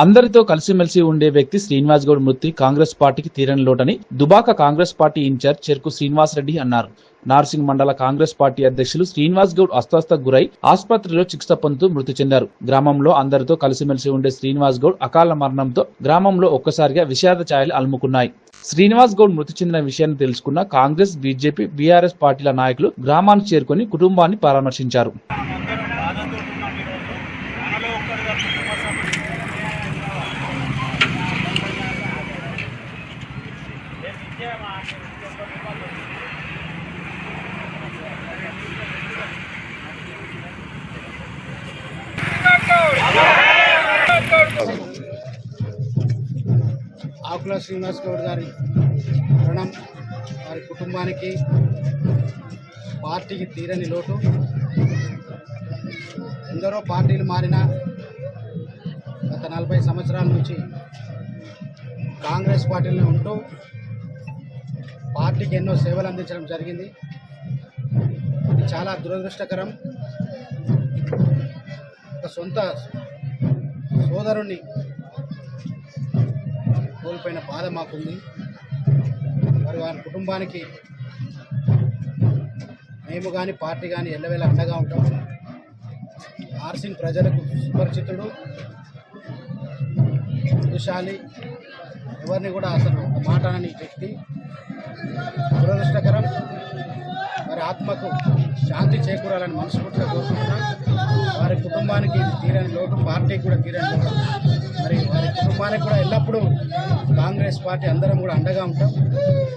అందరితో కలిసిమెలిసి ఉండే వ్యక్తి శ్రీనివాస్ గౌడ్ మృతి కాంగ్రెస్ పార్టీకి తీరని లోటని దుబాక కాంగ్రెస్ పార్టీ ఇన్ఛార్జ్ చెరుకు శ్రీనివాస్ రెడ్డి అన్నారు. నార్సింగ్ మండల కాంగ్రెస్ పార్టీ అధ్యక్షులు శ్రీనివాస్ గౌడ్ అస్వస్థ గురై ఆసుపత్రిలో చికిత్స పొందుతూ మృతి చెందారు. గ్రామంలో అందరితో కలిసిమెలిసి ఉండే శ్రీనివాస్ గౌడ్ అకాల మరణంతో గ్రామంలో ఒక్కసారిగా విషాద ఛాయలు అలుముకున్నాయి. శ్రీనివాస్ గౌడ్ మృతి చెందిన విషయాన్ని తెలుసుకున్న కాంగ్రెస్ బీజేపీ బీఆర్ఎస్ పార్టీల నాయకులు గ్రామానికి చేరుకుని కుటుంబాన్ని పరామర్శించారు. ఆకుల శ్రీనివాస్ గౌడ్ గారి మరణం వారి కుటుంబానికి పార్టీకి తీరని లోటు. ఎందరో పార్టీలు మారిన గత నలభై సంవత్సరాల నుంచి కాంగ్రెస్ పార్టీలో ఉంటూ పార్టీకి ఎన్నో సేవలు అందించడం జరిగింది. ఇది చాలా దురదృష్టకరం. ఒక సొంత సోదరుణ్ణి. కోల్పోయిన బాధ మాకుంది. మరి వారి కుటుంబానికి మేము కానీ పార్టీ కానీ ఎల్లవేళ అండగా ఉంటాం. ఆర్సింగ్ ప్రజలకు సుపరిచితుడు బుద్ధిశాలి ఎవరిని కూడా అసలు మాట అని వ్యక్తి. దురదృష్టకరం. వారి ఆత్మకు శాంతి చేకూరాలని మనస్ఫూర్తిగా కోరుకుంటున్నాను కుటుంబానికి తీరని లోటు పార్టీకి కూడా తీరని లోటు. మరి వారి కుటుంబానికి కూడా ఎల్లప్పుడూ కాంగ్రెస్ పార్టీ అందరం కూడా అండగా ఉంటాం.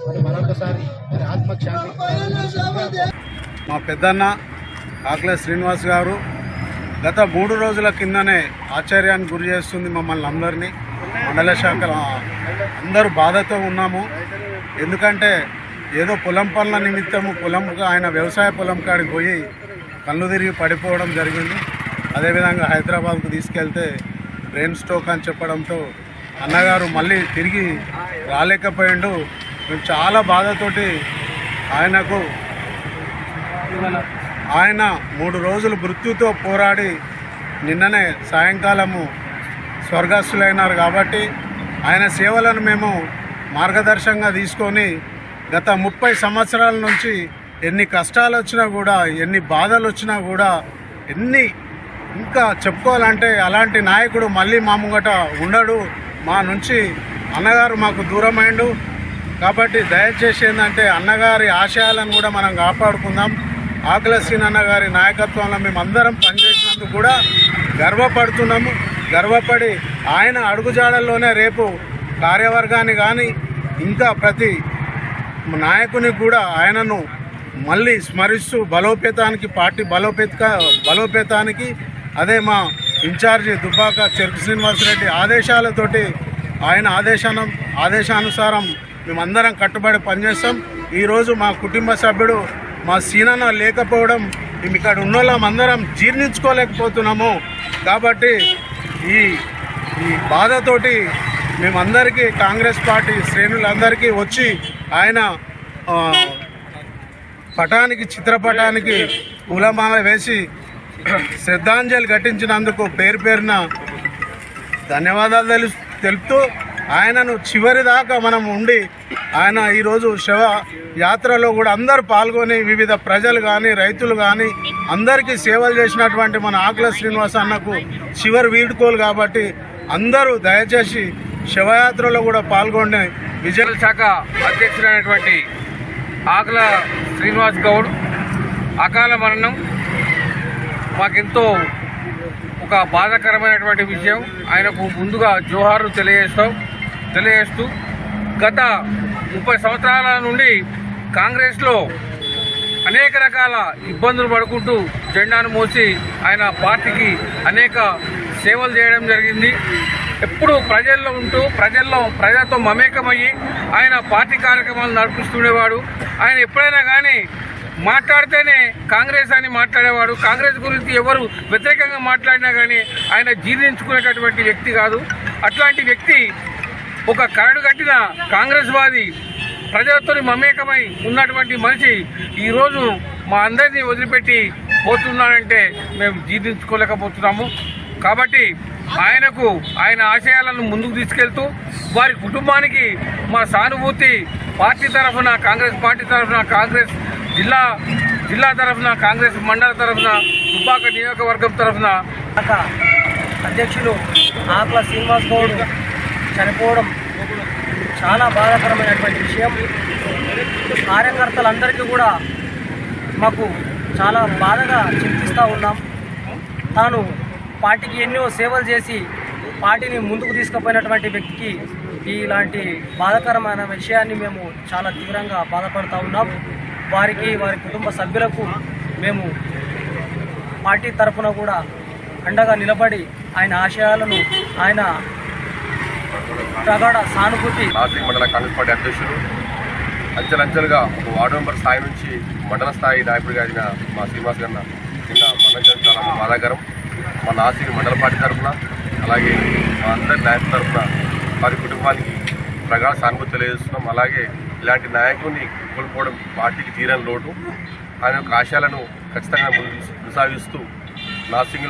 మరి మరొకసారి మరి ఆత్మక్షాంతి. మా పెద్దన్న ఆకుల శ్రీనివాస్ గారు గత మూడు రోజుల కిందనే ఆశ్చర్యానికి గురి చేస్తుంది మమ్మల్ని అందరినీ. మండల శాఖల అందరూ బాధతో ఉన్నాము. ఎందుకంటే ఏదో పొలం పనుల నిమిత్తము పొలం ఆయన వ్యవసాయ పొలం కాడికి పోయి కళ్ళు తిరిగి పడిపోవడం జరిగింది. అదేవిధంగా హైదరాబాద్కు తీసుకెళ్తే బ్రెయిన్ స్ట్రోక్ అని చెప్పడంతో అన్నగారు మళ్ళీ తిరిగి రాలేకపోయిండు. మేము చాలా బాధతోటి ఆయనకు ఆయన మూడు రోజులు మృత్యుతో పోరాడి నిన్ననే సాయంకాలము స్వర్గస్థులైనారు కాబట్టి ఆయన సేవలను మేము మార్గదర్శకంగా తీసుకొని గత ముప్పై సంవత్సరాల నుంచి ఎన్ని కష్టాలు వచ్చినా కూడా ఎన్ని బాధలు వచ్చినా కూడా ఎన్ని ఇంకా చెప్పుకోవాలంటే అలాంటి నాయకుడు మళ్ళీ మా ముంగట ఉండడు. మా నుంచి అన్నగారు మాకు దూరమైండు. కాబట్టి దయచేసి ఏంటంటే అన్నగారి ఆశయాలను కూడా మనం కాపాడుకుందాం. ఆకుల సీనన్న గారి నాయకత్వంలో మేము అందరం పనిచేసినందుకు కూడా గర్వపడుతున్నాము. గర్వపడి ఆయన అడుగుజాడల్లోనే రేపు కార్యవర్గాన్ని కానీ ఇంకా ప్రతి నాయకుని కూడా ఆయనను మళ్ళీ స్మరిస్తూ బలోపేతానికి పార్టీ బలోపేత బలోపేతానికి అదే మా ఇన్ఛార్జి దుబ్బాక చెరుకు శ్రీనివాసరెడ్డి ఆదేశాలతోటి ఆయన ఆదేశాన ఆదేశానుసారం మేమందరం కట్టుబడి పనిచేస్తాం. ఈరోజు మా కుటుంబ సభ్యుడు మా సీనన్న లేకపోవడం మేము ఇక్కడ ఉన్న వాళ్ళమందరం జీర్ణించుకోలేకపోతున్నాము. కాబట్టి ఈ ఈ బాధతోటి మేమందరికీ కాంగ్రెస్ పార్టీ శ్రేణులందరికీ వచ్చి ఆయన పటానికి చిత్రపటానికి పూలమాల వేసి శ్రద్ధాంజలి ఘటించినందుకు పేరు పేరున ధన్యవాదాలు తెలు తెలుపుతూ ఆయనను చివరి దాకా మనం ఉండి ఆయన ఈరోజు శవ యాత్రలో కూడా అందరూ పాల్గొని వివిధ ప్రజలు కానీ రైతులు కానీ అందరికీ సేవలు చేసినటువంటి మన ఆకుల శ్రీనివాస అన్నకు చివరి వీడుకోలు కాబట్టి అందరూ దయచేసి శవయాత్రలో కూడా పాల్గొని విజయ శాఖ అధ్యక్షుడైనటువంటి ఆకుల శ్రీనివాస్ గౌడ్ అకాల మరణం మాకెంతో ఒక బాధాకరమైనటువంటి విషయం ఆయనకు ముందుగా జోహార్లు తెలియజేస్తాం. తెలియజేస్తూ గత ముప్పై సంవత్సరాల నుండి కాంగ్రెస్లో అనేక రకాల ఇబ్బందులు పడుకుంటూ జెండాను మోసి ఆయన పార్టీకి అనేక సేవలు చేయడం జరిగింది. ఎప్పుడు ప్రజల్లో ఉంటూ ప్రజల్లో ప్రజలతో మమేకమయ్యి ఆయన పార్టీ కార్యక్రమాలు నడిపిస్తుండేవాడు ఆయన ఎప్పుడైనా కానీ మాట్లాడితేనే కాంగ్రెస్ అని మాట్లాడేవాడు. కాంగ్రెస్ గురించి ఎవరు వ్యతిరేకంగా మాట్లాడినా కానీ ఆయన జీర్ణించుకునేటటువంటి వ్యక్తి కాదు. అట్లాంటి వ్యక్తి ఒక కరడు కట్టిన కాంగ్రెస్ వాది ప్రజలతో మమేకమై ఉన్నటువంటి మనిషి ఈరోజు మా అందరినీ వదిలిపెట్టి పోతున్నాడంటే మేము జీర్ణించుకోలేకపోతున్నాము. కాబట్టి ఆయనకు ఆయన ఆశయాలను ముందుకు తీసుకెళ్తూ వారి కుటుంబానికి మా సానుభూతి పార్టీ తరఫున కాంగ్రెస్ పార్టీ తరఫున కాంగ్రెస్ జిల్లా జిల్లా తరఫున కాంగ్రెస్ మండల తరఫున దుబ్బాక నియోజకవర్గం తరఫున అధ్యక్షులు ఆకుల శ్రీనివాస్ గౌడ్ చనిపోవడం చాలా బాధాకరమైనటువంటి విషయం. కార్యకర్తలందరికీ కూడా మాకు చాలా బాధగా చింతిస్తూ ఉన్నాం. తాను పార్టీకి ఎన్నో సేవలు చేసి పార్టీని ముందుకు తీసుకుపోయినటువంటి వ్యక్తికి ఇలాంటి బాధాకరమైన విషయాన్ని మేము చాలా తీవ్రంగా బాధపడుతూ ఉన్నాం. వారికి వారి కుటుంబ సభ్యులకు మేము పార్టీ తరఫున కూడా అండగా నిలబడి ఆయన ఆశయాలను ఆయన ప్రగాఢ సానుభూతి నాసిక్ మండల కాంగ్రెస్ పార్టీ అధ్యక్షుడు అంచెలంచెలుగా ఒక వార్డు మెంబర్ స్థాయి నుంచి మండల స్థాయి నాయకుడిగా అయిన మా శ్రీనివాస్ గారిన నిన్న మరణించడం చాలా బాధాకరం మా నాసిక్ మండల పార్టీ తరఫున అలాగే మా అందరి నాయకుల తరఫున వారి కుటుంబానికి ప్రగాఢ సానుభూతి తెలియజేస్తున్నాం. అలాగే ఇలాంటి నాయకుడిని కోల్పోవడం పార్టీకి తీరని లోటు. ఆయన యొక్క ఆశయాలను ఖచ్చితంగా కొనసాగిస్తూ నాసింగ్